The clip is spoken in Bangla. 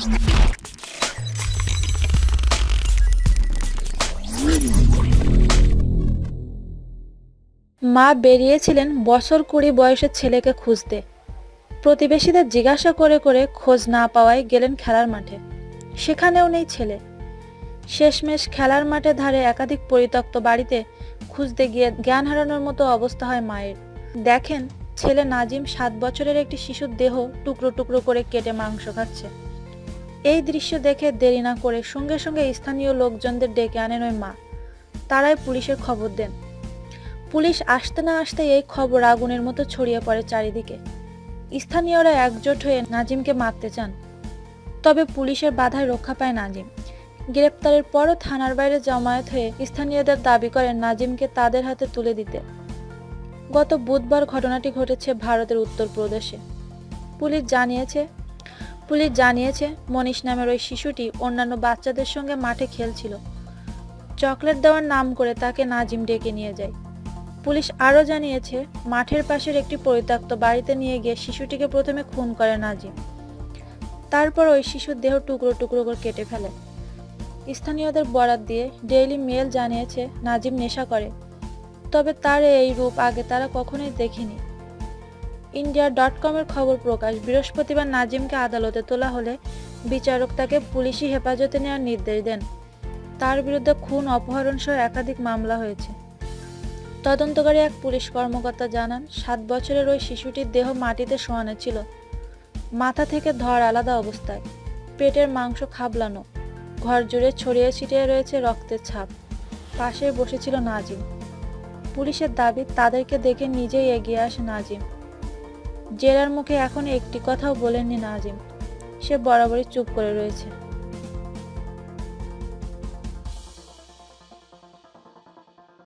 মা বেরিয়েছিলেন বছর কুড়ি বয়সের ছেলেকে খুঁজতে। প্রতিবেশীদের জিজ্ঞাসা করে করে খোঁজ না পাওয়ায় গেলেন খেলার মাঠে। সেখানেও নেই ছেলে। শেষমেশ খেলার মাঠে ধারে একাধিক পরিত্যক্ত বাড়িতে খুঁজতে গিয়ে জ্ঞান হারানোর মতো অবস্থা হয় মায়ের। দেখেন, ছেলে নাজিম সাত বছরের একটি শিশুর দেহ টুকরো টুকরো করে কেটে মাংস খাচ্ছে। এই দৃশ্য দেখে দেরি না করে সঙ্গে সঙ্গে স্থানীয় লোকজনদের ডেকে আনেন ওই মা। তারাই পুলিশের খবর দেন। পুলিশ আসতে না আসতে এই খবর আগুনের মতো ছড়িয়ে পড়ে চারিদিকে। স্থানীয়রা একজোট হয়ে নাজিমকে মারতে চান। তবে পুলিশের বাধায় রক্ষা পায় নাজিম। গ্রেপ্তারের পরও থানার বাইরে জমায়েত হয়ে স্থানীয়দের দাবি করেন নাজিমকে তাদের হাতে তুলে দিতে। গত বুধবার ঘটনাটি ঘটেছে ভারতের উত্তরপ্রদেশে। পুলিশ জানিয়েছে পুলিশ জানিয়েছে, মনীষ নামের ওই শিশুটি অন্যান্য বাচ্চাদের সঙ্গে মাঠে খেলছিল। চকলেট দেওয়ার নাম করে তাকে নাজিম ডেকে নিয়ে যায়। পুলিশ আরও জানিয়েছে, মাঠের পাশের একটি পরিত্যক্ত বাড়িতে নিয়ে গিয়ে শিশুটিকে প্রথমে খুন করে নাজিম। তারপর ওই শিশুর দেহ টুকরো টুকরো করে কেটে ফেলে। স্থানীয়দের বরাত দিয়ে ডেইলি মেল জানিয়েছে, নাজিম নেশা করে। তবে তার এই রূপ আগে তারা কখনোই দেখেনি। ইন্ডিয়া ডট কমের খবর প্রকাশ। বৃহস্পতিবার নাজিমকে আদালতে তোলা হলে বিচারক তাকে পুলিশি হেফাজতে নেওয়ার নির্দেশ দেন। তার বিরুদ্ধে খুন, অপহরণ সহ একাধিক মামলা হয়েছে। তদন্তকারী এক পুলিশ কর্মকর্তা জানান, সাত বছরের ওই শিশুটির দেহ মাটিতে শোয়ানো ছিল। মাথা থেকে ধর আলাদা অবস্থায়। পেটের মাংস খাবলানো, ঘর জুড়ে ছড়িয়ে ছিটিয়ে রয়েছে রক্তের ছাপ। পাশে বসেছিল নাজিম। পুলিশের দাবি, তাদেরকে দেখে নিজেই এগিয়ে আসে নাজিম। জেরার মুখে এখন একটি কথাও বলেননি নাজিম। সে বরাবরই চুপ করে রয়েছে।